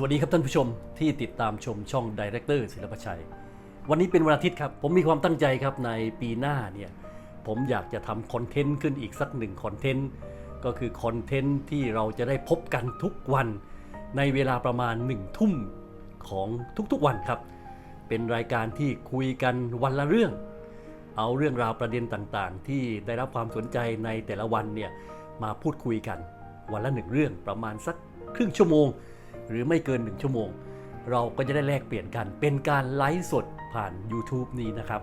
สวัสดีครับท่านผู้ชมที่ติดตามชมช่องดีเรคเตอร์ศิลปชัย วันนี้เป็นวันอาทิตย์ครับ ผมมีความตั้งใจครับในปีหน้าเนี่ยผมอยากจะทำคอนเทนต์ขึ้นอีกสักหนึ่งคอนเทนต์ก็คือคอนเทนต์ที่เราจะได้พบกันทุกวันในเวลาประมาณหนึ่งทุ่มของทุกๆวันครับ เป็นรายการที่คุยกันวันละเรื่อง เอาเรื่องราวประเด็นต่างๆ ที่ได้รับความสนใจในแต่ละวันเนี่ยมาพูดคุยกันวันละหนึ่งเรื่องประมาณสักครึ่งชั่วโมง หรือไม่เกินหนึ่งชั่วโมง เราก็จะได้แลกเปลี่ยนกัน เป็นการไลฟ์สดผ่าน YouTube นี้นะครับ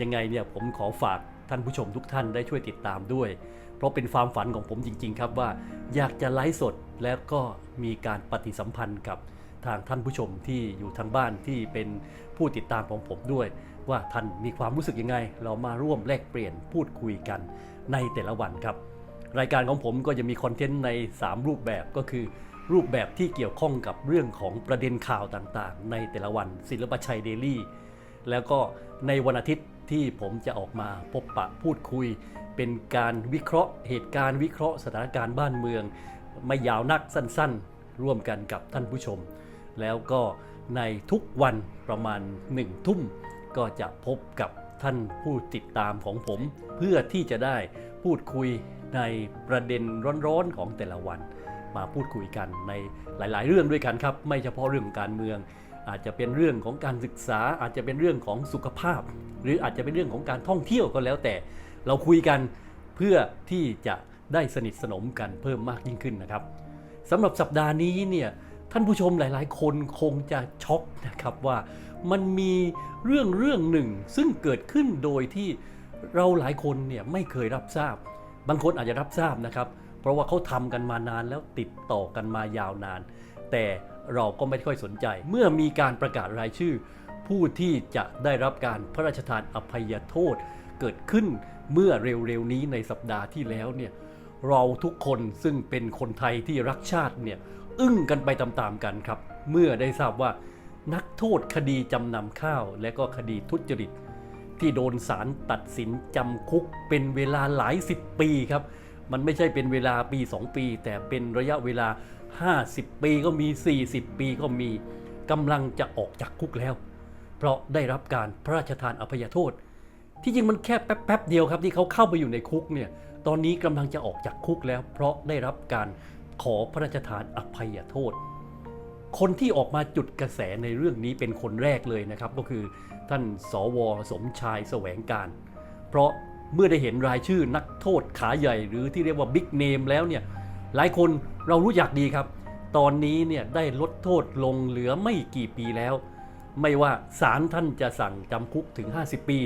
ยังไงเนี่ยผมขอฝากท่านผู้ชมทุกท่านได้ช่วยติดตามด้วย เพราะเป็นความฝันของผมจริง ๆ ครับว่าอยากจะไลฟ์สดแล้วก็มีการปฏิสัมพันธ์กับทางท่านผู้ชมที่อยู่ทางบ้านที่เป็นผู้ติดตามของผมด้วย ว่าท่านมีความรู้สึกยังไง เรามาร่วมแลกเปลี่ยนพูดคุยกันในแต่ละวันครับ รายการของผมก็จะมีคอนเทนต์ใน 3 รูปแบบก็คือ รูปแบบที่เกี่ยวข้องกับเรื่องของประเด็นข่าวต่างๆ ในแต่ละวันศิลปชัยเดลี่ แล้วก็ในวันอาทิตย์ที่ผมจะออกมาพบปะพูดคุย เป็นการวิเคราะห์ เหตุการณ์วิเคราะห์สถานการณ์บ้านเมือง ไม่ยาวนักสั้นๆ ร่วมกันกับท่านผู้ชม แล้วก็ในทุกวันประมาณหนึ่งทุ่มก็จะพบกับท่านผู้ติดตามของผม เพื่อที่จะได้พูดคุยในประเด็นร้อนๆของแต่ละวัน มาพูดคุยกันในหลาย ๆ เรื่องด้วยกันครับ ไม่เฉพาะเรื่องการเมือง อาจจะเป็นเรื่องของการศึกษา อาจจะเป็นเรื่องของสุขภาพ หรืออาจจะเป็นเรื่องของการท่องเที่ยวก็แล้วแต่ เราคุยกันเพื่อที่จะได้สนิทสนมกันเพิ่มมากยิ่งขึ้นนะครับสำหรับสัปดาห์นี้เนี่ยท่านผู้ชมหลาย ๆ คนคงจะช็อกนะครับว่ามันมีเรื่องเรื่องหนึ่งซึ่งเกิดขึ้นโดยที่เราหลายคนเนี่ยไม่เคยรับทราบ บางคนอาจจะรับทราบนะครับ เพราะว่าเขาทำกันมานานแล้วติดต่อกันมายาวนาน แต่เราก็ไม่ค่อยสนใจ เมื่อมีการประกาศรายชื่อ ผู้ที่จะได้รับการพระราชทานอภัยโทษ เกิดขึ้นเมื่อเร็วๆนี้ในสัปดาห์ที่แล้วเนี่ยเราทุกคนซึ่งเป็นคนไทยที่รักชาติเนี่ยอึ้งกันไปตามๆกันครับ เมื่อได้ทราบว่านักโทษคดีจำนำข้าวและก็คดีทุจริต ที่โดนศาลตัดสินจำคุกเป็นเวลาหลายสิบปีครับ มันไม่ใช่เป็นเวลาปี 2 ปี แต่เป็นระยะเวลา 50 ปีก็มี 40 ปีก็มีกำลังจะออกจากคุกแล้ว เพราะได้รับการพระราชทานอภัยโทษ ที่จริงมันแค่แป๊บๆเดียวครับที่เขาเข้าไปอยู่ในคุกเนี่ยตอนนี้กำลังจะออกจากคุกแล้ว เพราะได้รับการขอพระราชทานอภัยโทษ คนที่ออกมาจุดกระแสในเรื่องนี้เป็นคนแรกเลยนะครับ ก็คือท่านสวสมชายแสวงการ เพราะ เมื่อได้เห็นรายชื่อนักโทษขาใหญ่หรือที่เรียกว่าบิ๊กเนมแล้วเนี่ยหลายคนเรารู้จักดีครับ ตอนนี้เนี่ยได้ลดโทษลงเหลือไม่กี่ปีแล้ว ไม่ว่าศาลท่านจะสั่งจำคุกถึง 50 ปี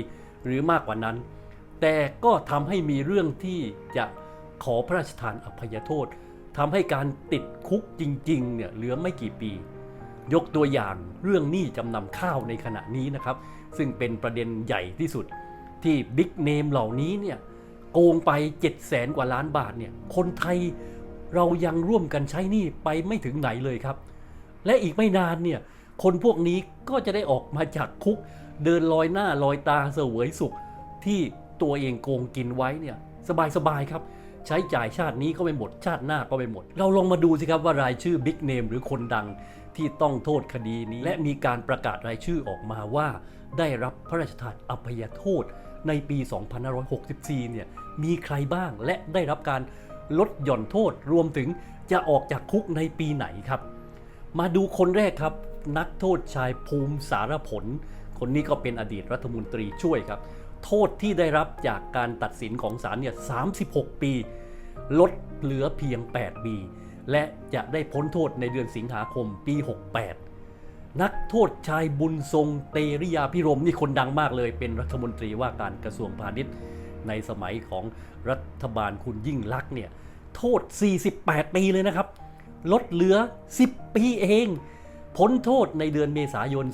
หรือมากกว่านั้น แต่ก็ทำให้มีเรื่องที่จะขอพระราชทานอภัยโทษทำให้การติดคุกจริงๆเนี่ยเหลือไม่กี่ปี ยกตัวอย่างเรื่องหนี้จำนำข้าวในขณะนี้นะครับ ซึ่งเป็นประเด็นใหญ่ที่สุด ที่บิ๊กเนมเหล่านี้เนี่ยโกงไป 7 0 0แสนกว่าล้านบาทเนี่ยคนไทยเรายังร่วมกันใช้หนี้ไปไม่ถึงไหนเลยครับ และอีกไม่นานเนี่ยคนพวกนี้ก็จะได้ออกมาจากคุก เดินลอยหน้าลอยตาเสวยสุข ที่ตัวเองโกงกินไว้เนี่ยสบายๆครับ ใช้จ่ายชาตินี้ก็ไม่หมดชาติหน้าก็ไม่หมด เราลองมาดูสิครับว่ารายชื่อบิ๊กเนมหรือคนดังที่ต้องโทษคดีนี้ และมีการประกาศรายชื่อออกมาว่า ได้รับพระราชทานอภัยโทษ ในปี 2564 เนี่ยมีใครบ้างและได้รับการลดหย่อนโทษรวมถึงจะออกจากคุกในปีไหนครับ มาดูคนแรกครับ นักโทษชายภูมิสารผล คนนี้ก็เป็นอดีตรัฐมนตรีช่วยครับ โทษที่ได้รับจากการตัดสินของศาลเนี่ย 36 ปี ลดเหลือเพียง 8 ปี และจะได้พ้นโทษในเดือนสิงหาคมปี 68 นักโทษชายบุญทรงเตริยาพิรมนี่คนดังมากเลย เป็นรัฐมนตรีว่าการกระทรวงพาณิชย์ ในสมัยของรัฐบาลคุณยิ่งลักษณ์เนี่ยโทษ 48 ปีเลยนะครับ ลดเหลือ 10 ปีเอง พ้นโทษในเดือนเมษายน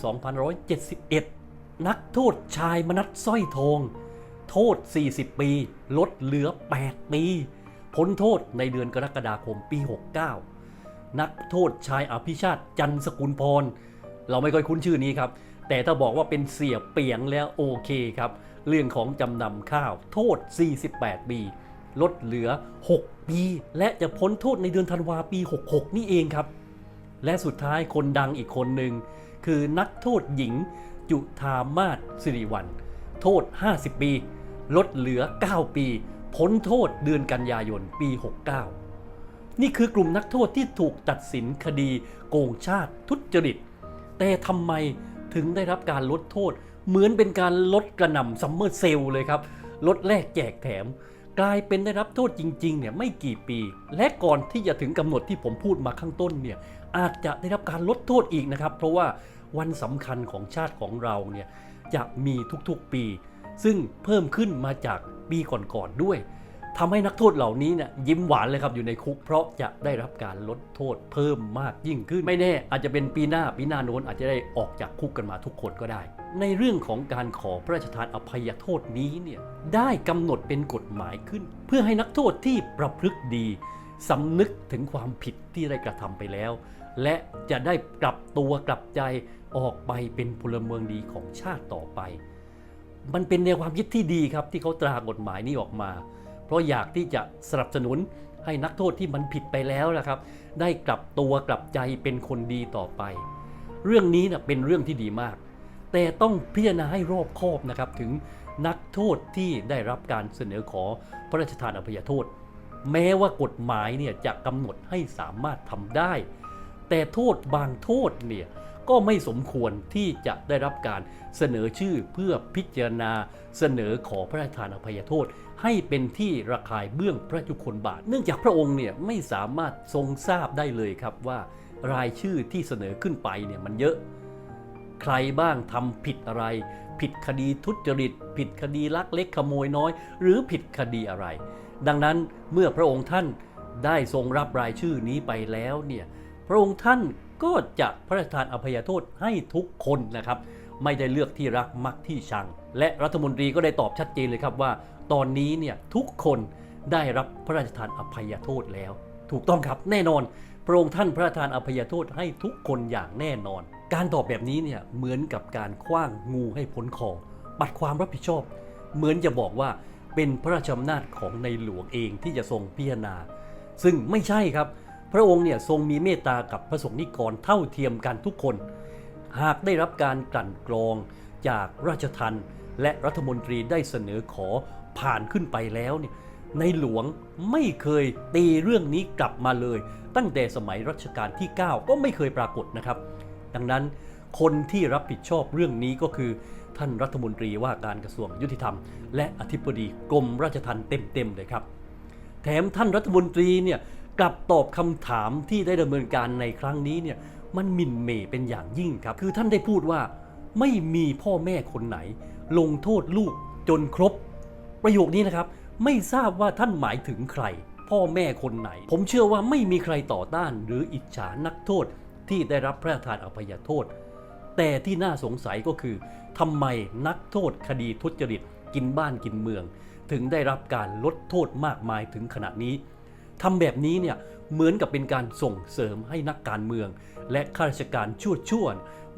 2571 นักโทษชายมนัสสร้อยทอง โทษ 40 ปี ลดเหลือ 8 ปี พ้นโทษในเดือนกรกฎาคมปี 69 นักโทษชายอภิชาติจันทร์สกุลพร เราไม่ค่อยคุ้นชื่อนี้ครับ แต่ถ้าบอกว่าเป็นเสียเปียงแล้วโอเคครับ เรื่องของจำนำข้าวโทษ 48 ปี ลดเหลือ 6 ปี และจะพ้นโทษในเดือนธันวาปี 66 นี่เองครับ และสุดท้ายคนดังอีกคนหนึ่ง คือนักโทษหญิง จุธามาศสิริวัลโทษ 50 ปี ลดเหลือ 9 ปีพ้นโทษเดือนกันยายนปี 69 นี่คือกลุ่มนักโทษที่ถูกตัดสินคดีโกงชาติทุจริต แต่ทำไมถึงได้รับการลดโทษ เหมือนเป็นการลดกระหน่ำซัมเมอร์เซลเลยครับ ลดแลกแจกแถม กลายเป็นได้รับโทษจริงๆเนี่ยไม่กี่ปี และก่อนที่จะถึงกำหนดที่ผมพูดมาข้างต้นเนี่ยอาจจะได้รับการลดโทษอีกนะครับ เพราะว่าวันสำคัญของชาติของเราเนี่ยจะมีทุกๆปี ซึ่งเพิ่มขึ้นมาจากปีก่อนๆด้วย ทำให้นักโทษเหล่านี้เนี่ยยิ้มหวานเลยครับอยู่ในคุก เพราะจะได้รับการลดโทษเพิ่มมากยิ่งขึ้น ไม่แน่อาจจะเป็นปีหน้าปีหน้าโน้นอาจจะได้ออกจากคุกกันมาทุกคนก็ได้ ในเรื่องของการขอพระราชทานอภัยโทษนี้เนี่ยได้กำหนดเป็นกฎหมายขึ้น เพื่อให้นักโทษที่ประพฤติดีสำนึกถึงความผิดที่ได้กระทำไปแล้ว และจะได้กลับตัวกลับใจออกไปเป็นพลเมืองดีของชาติต่อไป มันเป็นแนวความคิดที่ดีครับที่เขาตรากฎหมายนี้ออกมา เพราะอยากที่จะสนับสนุนให้นักโทษที่มันผิดไปแล้วนะครับ ได้กลับตัวกลับใจเป็นคนดีต่อไป เรื่องนี้นะเป็นเรื่องที่ดีมาก แต่ต้องพิจารณาให้รอบคอบนะครับถึงนักโทษที่ได้รับการเสนอขอพระราชทานอภัยโทษ แม้ว่ากฎหมายเนี่ยจะกำหนดให้สามารถทำได้ แต่โทษบางโทษเนี่ย ก็ไม่สมควรที่จะได้รับการเสนอชื่อเพื่อพิจารณาเสนอขอพระราชทานอภัยโทษ ให้เป็นที่ระคายเบื้องพระยุคลบาท เนื่องจากพระองค์เนี่ยไม่สามารถทรงทราบได้เลยครับว่ารายชื่อที่เสนอขึ้นไปเนี่ยมันเยอะ ใครบ้างทำผิดอะไร ผิดคดีทุจริต ผิดคดีลักเล็กขโมยน้อย หรือผิดคดีอะไร ดังนั้นเมื่อพระองค์ท่านได้ทรงรับรายชื่อนี้ไปแล้วเนี่ยพระองค์ท่าน ก็จะพระราชทานอภัยโทษให้ทุกคนนะครับ ไม่ได้เลือกที่รักมักที่ชัง และรัฐมนตรีก็ได้ตอบชัดเจนเลยครับว่า ตอนนี้เนี่ยทุกคนได้รับพระราชทานอภัยโทษแล้ว ถูกต้องครับแน่นอน พระองค์ท่านพระราชทานอภัยโทษให้ทุกคนอย่างแน่นอน การตอบแบบนี้เนี่ยเหมือนกับการคว้างงูให้พ้นคอปัดความรับผิดชอบ เหมือนจะบอกว่าเป็นพระราชอำนาจของในหลวงเองที่จะทรงพิจารณา ซึ่งไม่ใช่ครับ พระองค์เนี่ยทรงมีเมตตากับพระสงฆ์นิกรเท่าเทียมกันทุกคน หากได้รับการกลั่นกรองจากราชทันและรัฐมนตรีได้เสนอขอผ่านขึ้นไปแล้วเนี่ยในหลวงไม่เคยตีเรื่องนี้กลับมาเลย ตั้งแต่สมัยรัชกาลที่ 9 ก็ไม่เคยปรากฏนะครับ ดังนั้นคนที่รับผิดชอบเรื่องนี้ก็คือ ท่านรัฐมนตรีว่าการกระทรวงยุติธรรม และอธิบดีกรมราชทัณฑ์เต็มๆเลยครับ แถมท่านรัฐมนตรีเนี่ย กลับตอบคำถามที่ได้ดำเนินการในครั้งนี้เนี่ยมันมินเมเป็นอย่างยิ่งครับ คือท่านได้พูดว่า ไม่มีพ่อแม่คนไหน ลงโทษลูกจนครบ ประโยคนี้นะครับ ไม่ทราบว่าท่านหมายถึงใคร พ่อแม่คนไหน ผมเชื่อว่าไม่มีใครต่อต้าน หรืออิจฉานักโทษที่ได้รับพระราชทานอภัยโทษ แต่ที่น่าสงสัยก็คือทำไมนักโทษคดีทุจริตกินบ้านกินเมือง ถึงได้รับการลดโทษมากมายถึงขณะนี้ ทำแบบนี้เนี่ยเหมือนกับเป็นการส่งเสริมให้นักการเมือง และข้าราชการชั่วชั่ว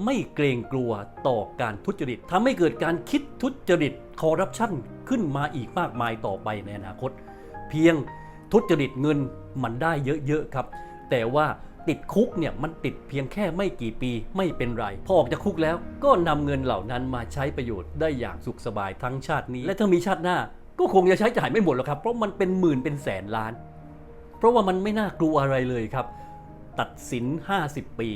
ไม่เกรงกลัวต่อการทุจริตทำให้เกิดการคิดทุจริตคอร์รัปชันขึ้นมาอีกมากมายต่อไปในอนาคต เพียงทุจริตเงินมันได้เยอะๆครับ แต่ว่าติดคุกเนี่ยมันติดเพียงแค่ไม่กี่ปีไม่เป็นไร พอออกจากคุกแล้วก็นำเงินเหล่านั้นมาใช้ประโยชน์ได้อย่างสุขสบายทั้งชาตินี้ และถ้ามีชาติหน้า ก็คงจะใช้จ่ายไม่หมดหรอกครับ เพราะมันเป็นหมื่นเป็นแสนล้าน เพราะว่ามันไม่น่ากลัวอะไรเลยครับ ตัดสิน 50 ปี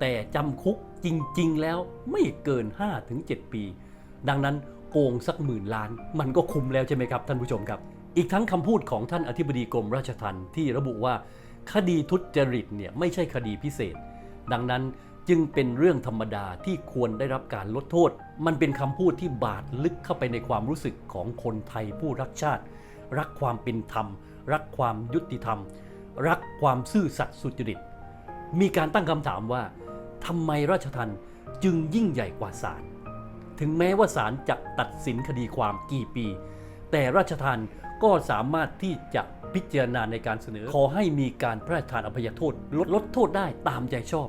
แต่จำคุกจริง ๆ แล้วไม่เกิน 5-7 ปี ดังนั้นโกงสักหมื่นล้าน มันก็คุ้มแล้วใช่ไหมครับท่านผู้ชมครับ อีกทั้งคำพูดของท่านอธิบดีกรมราชทัณฑ์ที่ระบุว่า คดีทุจริตเนี่ยไม่ใช่คดีพิเศษ ดังนั้นจึงเป็นเรื่องธรรมดาที่ควรได้รับการลดโทษ มันเป็นคำพูดที่บาดลึกเข้าไปในความรู้สึกของคนไทยผู้รักชาติ รักความเป็นธรรม รักความยุติธรรม รักความซื่อสัตย์สุจริต มีการตั้งคำถามว่าทำไมราชทัณฑ์จึงยิ่งใหญ่กว่าศาลถึงแม้ว่าศาลจะตัดสินคดีความกี่ปี แต่ราชทัณฑ์ก็สามารถที่จะพิจารณาในการเสนอ ขอให้มีการพระราชทานอภัยโทษลดลดโทษได้ตามใจชอบ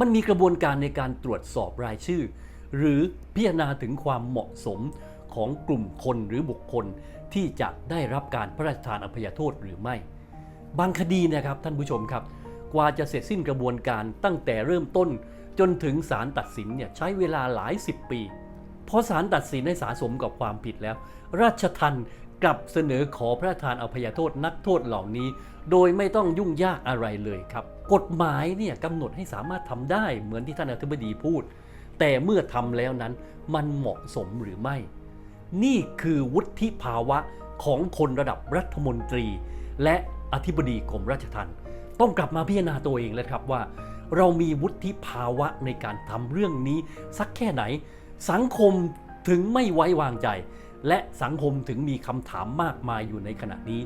มันมีกระบวนการในการตรวจสอบรายชื่อ หรือพิจารณาถึงความเหมาะสมของกลุ่มคนหรือบุคคล ที่จะได้รับการพระราชทานอภัยโทษหรือไม่ บางคดีนะครับท่านผู้ชมครับ กว่าจะเสร็จสิ้นกระบวนการตั้งแต่เริ่มต้นจนถึงศาลตัดสินเนี่ยใช้เวลาหลายสิบปีพอศาลตัดสินให้สาสมกับความผิดแล้ว ราชทันกลับเสนอขอพระราชทานอภัยโทษนักโทษเหล่านี้ โดยไม่ต้องยุ่งยากอะไรเลยครับ กฎหมายเนี่ยกำหนดให้สามารถทำได้เหมือนที่ท่านอธิบดีพูด แต่เมื่อทำแล้วนั้นมันเหมาะสมหรือไม่ นี่คือวุฒิภาวะของคนระดับรัฐมนตรี และอธิบดีกรมราชทัณฑ์ต้องกลับมาพิจารณาตัวเองแล้วครับว่า เรามีวุฒิภาวะในการทำเรื่องนี้ สักแค่ไหน สังคมถึงไม่ไว้วางใจ และสังคมถึงมีคำถามมากมายอยู่ในขณะนี้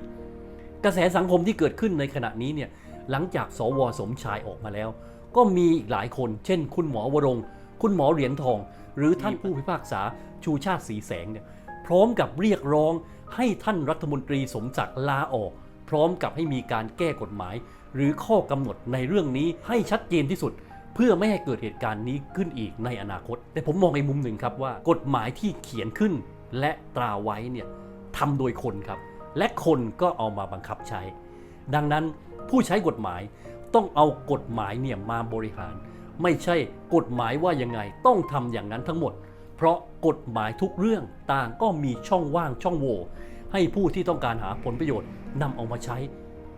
กระแสสังคมที่เกิดขึ้นในขณะนี้เนี่ยหลังจากสวสมชายออกมาแล้ว ก็มีอีกหลายคน เช่น คุณหมอวรงคุณหมอเหรียญทอง หรือท่านผู้พิพากษาชูชาติสีแสงเนี่ย พร้อมกับเรียกร้องให้ท่านรัฐมนตรีสมศักดิ์ลาออก พร้อมกับให้มีการแก้กฎหมาย หรือข้อกำหนดในเรื่องนี้ให้ชัดเจนที่สุด เพื่อไม่ให้เกิดเหตุการณ์นี้ขึ้นอีกในอนาคต แต่ผมมองในมุมหนึ่งครับว่ากฎหมายที่เขียนขึ้น และตราไว้เนี่ยทำโดยคนครับ และคนก็เอามาบังคับใช้ ดังนั้นผู้ใช้กฎหมายต้องเอากฎหมายเนี่ยมาบริหาร ไม่ใช่กฎหมายว่ายังไงต้องทำอย่างนั้นทั้งหมด เพราะกฎหมายทุกเรื่องต่างก็มีช่องว่างช่องโหว่ให้ผู้ที่ต้องการหาผลประโยชน์นำเอามาใช้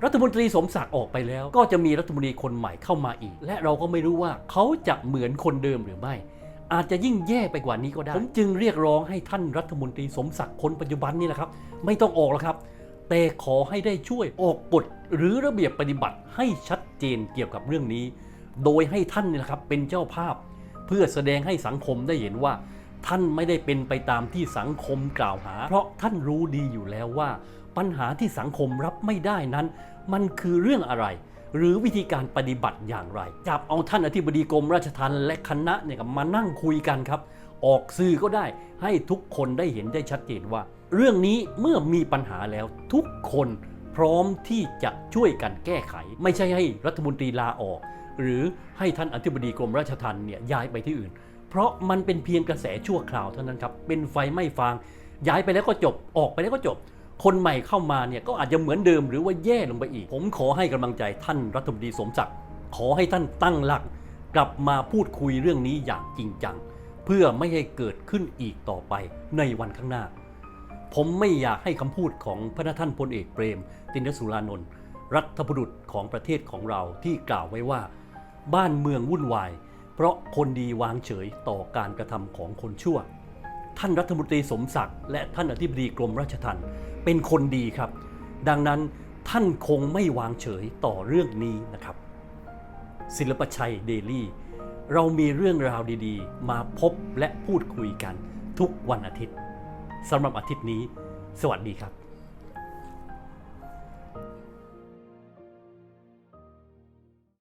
รัฐมนตรีสมศักดิ์ออกไปแล้ว ก็จะมีรัฐมนตรีคนใหม่เข้ามาอีก และเราก็ไม่รู้ว่าเขาจะเหมือนคนเดิมหรือไม่ อาจจะยิ่งแย่ไปกว่านี้ก็ได้ ผมจึงเรียกร้องให้ท่านรัฐมนตรีสมศักดิ์คนปัจจุบันนี่แหละครับ ไม่ต้องออกแล้วครับ แต่ขอให้ได้ช่วยออกกฎหรือระเบียบปฏิบัติให้ชัดเจนเกี่ยวกับเรื่องนี้ โดยให้ท่านนี่แหละครับเป็นเจ้าภาพ เพื่อแสดงให้สังคมได้เห็นว่า ท่านไม่ได้เป็นไปตามที่สังคมกล่าวหา เพราะท่านรู้ดีอยู่แล้วว่า ปัญหาที่สังคมรับไม่ได้นั้น มันคือเรื่องอะไร หรือวิธีการปฏิบัติอย่างไร จับเอาท่านอธิบดีกรมราชทัณฑ์และคณะเนี่ยมานั่งคุยกันครับ ออกสื่อก็ได้ให้ทุกคนได้เห็นได้ชัดเจนว่า เรื่องนี้เมื่อมีปัญหาแล้วทุกคนพร้อมที่จะช่วยกันแก้ไข ไม่ใช่ให้รัฐมนตรีลาออก หรือให้ท่านอธิบดีกรมราชทัณฑ์เนี่ยย้ายไปที่อื่น เพราะมันเป็นเพียงกระแสชั่วคราวเท่านั้นครับ เป็นไฟไม่ฟาง ย้ายไปแล้วก็จบ ออกไปแล้วก็จบ คนใหม่เข้ามาเนี่ยก็อาจจะเหมือนเดิมหรือว่าแย่ลงไปอีก ผมขอให้กำลังใจท่านรัฐมนตรีสมศักดิ์ ขอให้ท่านตั้งหลัก กลับมาพูดคุยเรื่องนี้อย่างจริงจัง เพื่อไม่ให้เกิดขึ้นอีกต่อไปในวันข้างหน้า ผมไม่อยากให้คำพูดของพระท่านพลเอกเปรม ตินสุรานนท์รัฐบุรุษของประเทศของเราที่กล่าวไว้ว่า บ้านเมืองวุ่นวาย เพราะคนดีวางเฉยต่อการกระทำของคนชั่ว ท่านรัฐมนตรีสมศักดิ์และท่านอธิบดีกรมราชทัณฑ์เป็นคนดีครับ ดังนั้นท่านคงไม่วางเฉยต่อเรื่องนี้นะครับ ศิลปชัยเดลี่ เรามีเรื่องราวดีๆ มาพบและพูดคุยกันทุกวันอาทิตย์สำหรับอาทิตย์นี้ สวัสดีครับ